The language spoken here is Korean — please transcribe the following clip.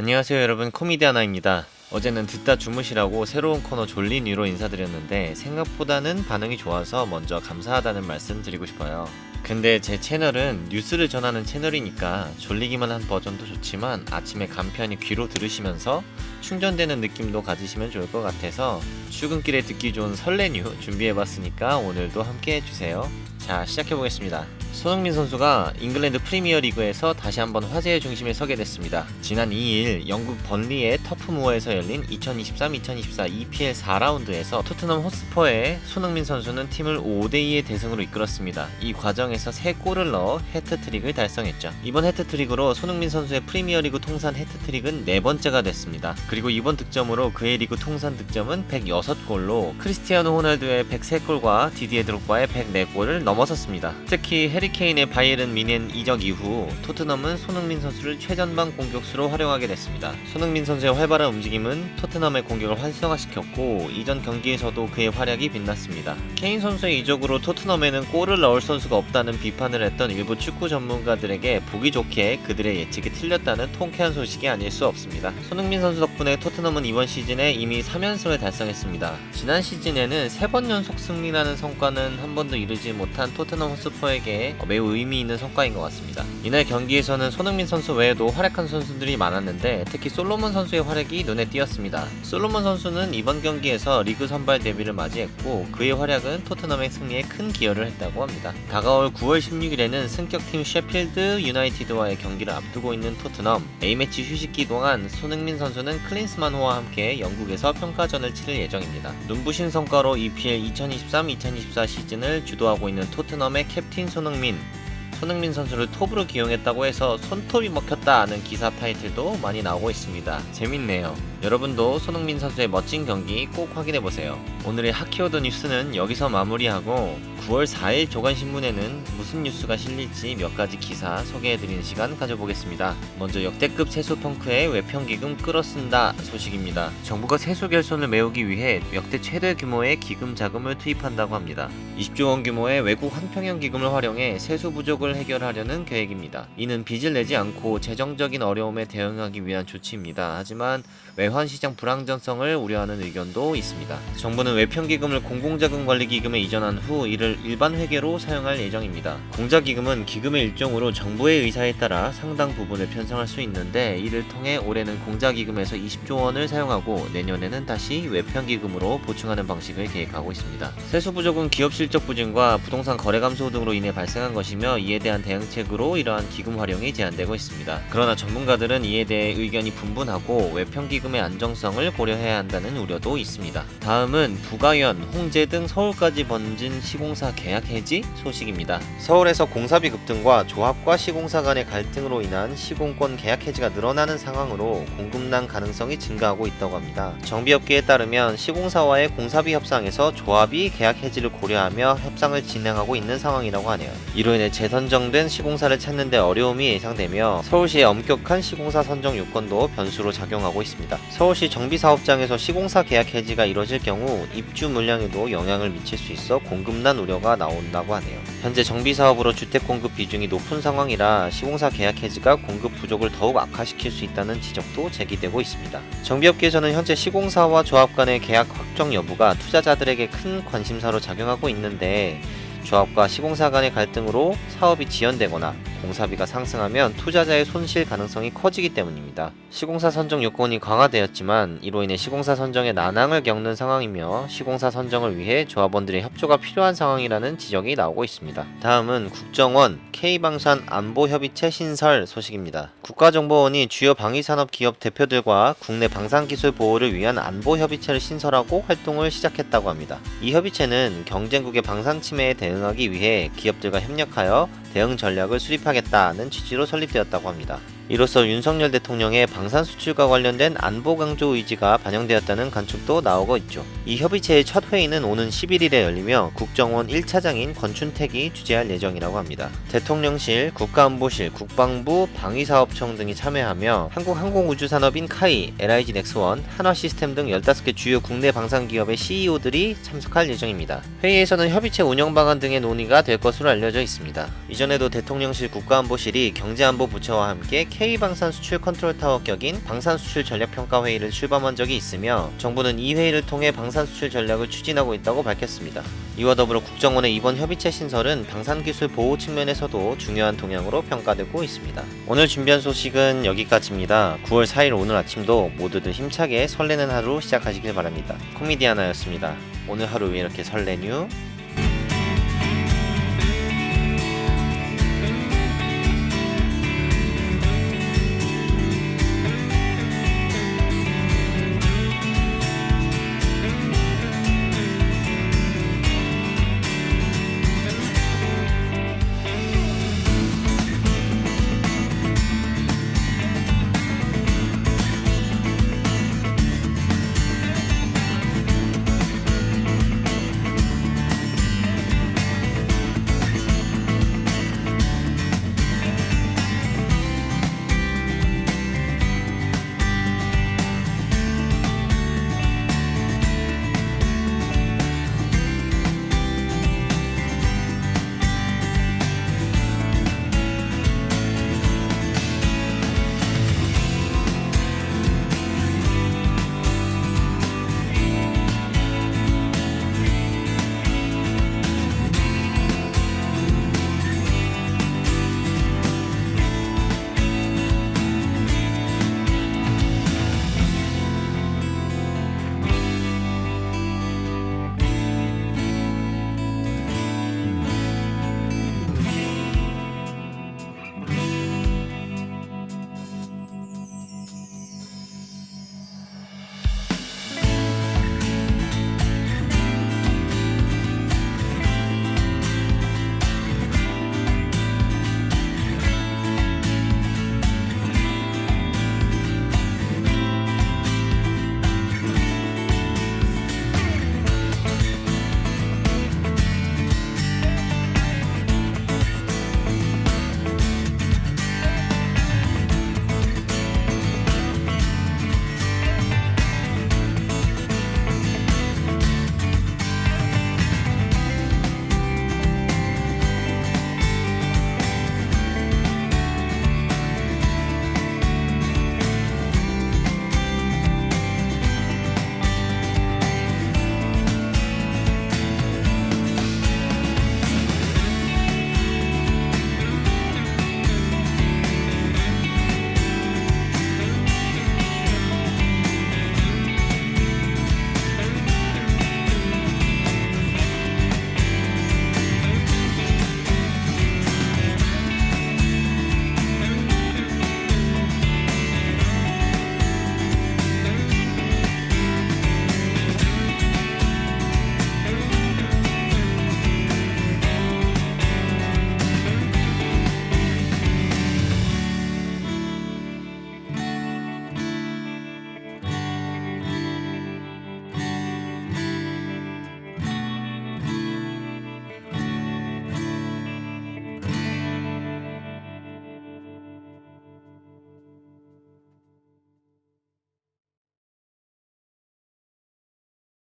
안녕하세요 여러분 코미디 하나입니다. 어제는 듣다 주무시라고 새로운 코너 졸린 위로 인사드렸는데 생각보다는 반응이 좋아서 먼저 감사하다는 말씀 드리고 싶어요. 근데 제 채널은 뉴스를 전하는 채널이니까 졸리기만 한 버전도 좋지만 아침에 간편히 귀로 들으시면서 충전되는 느낌도 가지시면 좋을 것 같아서 출근길에 듣기 좋은 설레뉴 준비해봤으니까 오늘도 함께 해주세요. 자 시작해보겠습니다. 손흥민 선수가 잉글랜드 프리미어 리그에서 다시 한번 화제의 중심에 서게 됐습니다. 지난 2일 영국 번리의 터프무어에서 열린 2023-2024 EPL 4라운드에서 토트넘 호스퍼의 손흥민 선수는 팀을 5대2의 대승으로 이끌었습니다. 이 과정에서 3골을 넣어 해트트릭을 달성했죠. 이번 해트트릭으로 손흥민 선수의 프리미어 리그 통산 해트트릭은 네 번째가 됐습니다. 그리고 이번 득점으로 그의 리그 통산 득점은 106골로 크리스티아노 호날두의 103골과 디디에 드록바의 104골을 넘어섰습니다. 특히 해리케인의 바이에른 미넨 이적 이후 토트넘은 손흥민 선수를 최전방 공격수로 활용하게 됐습니다. 손흥민 선수의 활발한 움직임은 토트넘의 공격을 활성화시켰고 이전 경기에서도 그의 활약이 빛났습니다. 케인 선수의 이적으로 토트넘에는 골을 넣을 선수가 없다는 비판을 했던 일부 축구 전문가들에게 보기 좋게 그들의 예측이 틀렸다는 통쾌한 소식이 아닐 수 없습니다. 손흥민 선수 덕분에 토트넘은 이번 시즌에 이미 3연승을 달성했습니다. 지난 시즌에는 3번 연속 승리라는 성과는 한 번도 이루지 못한 토트넘 호스퍼에게 매우 의미 있는 성과인 것 같습니다. 이날 경기에서는 손흥민 선수 외에도 활약한 선수들이 많았는데 특히 솔로몬 선수의 활약이 눈에 띄었습니다. 솔로몬 선수는 이번 경기에서 리그 선발 데뷔를 맞이했고 그의 활약은 토트넘의 승리에 큰 기여를 했다고 합니다. 다가올 9월 16일에는 승격팀 셰필드 유나이티드와의 경기를 앞두고 있는 토트넘 A매치 휴식기 동안 손흥민 선수는 클린스만호와 함께 영국에서 평가전을 치를 예정입니다. 눈부신 성과로 EPL 2023-2024 시즌을 주도하고 있는 토트넘의 캡틴 손흥민 손흥민 선수를 톱으로 기용했다고 해서 손톱이 먹혔다는 기사 타이틀도 많이 나오고 있습니다. 재밌네요. 여러분도 손흥민 선수의 멋진 경기 꼭 확인해보세요. 오늘의 하키워드 뉴스는 여기서 마무리하고 9월 4일 조간신문에는 무슨 뉴스가 실릴지 몇 가지 기사 소개해드리는 시간 가져보겠습니다. 먼저 역대급 세수 펑크의 외평기금 끌어쓴다 소식입니다. 정부가 세수 결손을 메우기 위해 역대 최대 규모의 기금 자금을 투입한다고 합니다. 20조 원 규모의 외국 한평형 기금을 활용해 세수 부족을 해결하려는 계획입니다. 이는 빚을 내지 않고 재정적인 어려움에 대응하기 위한 조치입니다. 하지만 외환 시장 불안정성을 우려하는 의견도 있습니다. 정부는 외평기금을 공공자금관리기금에 이전한 후 이를 일반 회계로 사용할 예정입니다. 공자기금은 기금의 일종으로 정부의 의사에 따라 상당 부분을 편성할 수 있는데 이를 통해 올해는 공자기금에서 20조 원을 사용하고 내년에는 다시 외평기금으로 보충하는 방식을 계획하고 있습니다. 세수 부족은 기업 실적 부진과 부동산 거래 감소 등으로 인해 발생한 것이며 이에 대한 대응책으로 이러한 기금 활용이 제한되고 있습니다. 그러나 전문가들은 이에 대해 의견이 분분하고 외평기금의 안정성을 고려해야 한다는 우려도 있습니다. 다음은 부가연, 홍제 등 서울까지 번진 시공사 계약 해지 소식입니다. 서울에서 공사비 급등과 조합과 시공사 간의 갈등으로 인한 시공권 계약 해지가 늘어나는 상황으로 공급난 가능성이 증가하고 있다고 합니다. 정비업계에 따르면 시공사와의 공사비 협상에서 조합이 계약 해지를 고려하며 협상을 진행하고 있는 상황이라고 하네요. 이로 인해 재선정된 시공사를 찾는 데 어려움이 예상되며 서울시의 엄격한 시공사 선정 요건도 변수로 작용하고 있습니다. 서울시 정비사업장에서 시공사 계약 해지가 이뤄질 경우 입주 물량에도 영향을 미칠 수 있어 공급난 우려가 나온다고 하네요. 현재 정비 사업으로 주택 공급 비중이 높은 상황이라 시공사 계약 해지가 공급 부족을 더욱 악화시킬 수 있다는 지적도 제기되고 있습니다. 정비업계에서는 현재 시공사와 조합 간의 계약 확정 여부가 투자자들에게 큰 관심사로 작용하고 있는데 조합과 시공사 간의 갈등으로 사업이 지연되거나 공사비가 상승하면 투자자의 손실 가능성이 커지기 때문입니다. 시공사 선정 요건이 강화되었지만 이로 인해 시공사 선정에 난항을 겪는 상황이며 시공사 선정을 위해 조합원들의 협조가 필요한 상황이라는 지적이 나오고 있습니다. 다음은 국정원 K방산 안보협의체 신설 소식입니다. 국가정보원이 주요 방위산업 기업 대표들과 국내 방산기술 보호를 위한 안보협의체를 신설하고 활동을 시작했다고 합니다. 이 협의체는 경쟁국의 방산 침해에 대응하기 위해 기업들과 협력하여 대응 전략을 수 립하겠다는 취지로 설립되었다고 합니다. 이로써 윤석열 대통령의 방산 수출과 관련된 안보 강조 의지가 반영되었다는 관측도 나오고 있죠. 이 협의체의 첫 회의는 오는 11일에 열리며 국정원 1차장인 권춘택이 주재할 예정이라고 합니다. 대통령실, 국가안보실, 국방부, 방위사업청 등이 참여하며 한국항공우주산업인 카이, LIG 넥스원, 한화시스템 등 15개 주요 국내 방산 기업의 CEO들이 참석할 예정입니다. 회의에서는 협의체 운영 방안 등의 논의가 될 것으로 알려져 있습니다. 이전에도 대통령실 국가안보실이 경제안보부처와 함께 K 방산 수출 컨트롤 타워 격인 방산 수출 전략 평가 회의를 출범한 적이 있으며 정부는 이 회의를 통해 방산 수출 전략을 추진하고 있다고 밝혔습니다. 이와 더불어 국정원의 이번 협의체 신설은 방산 기술 보호 측면에서도 중요한 동향으로 평가되고 있습니다. 오늘 준비한 소식은 여기까지입니다. 9월 4일 오늘 아침도 모두들 힘차게 설레는 하루 시작하시길 바랍니다. 코미디아나였습니다. 오늘 하루 왜 이렇게 설레뉴?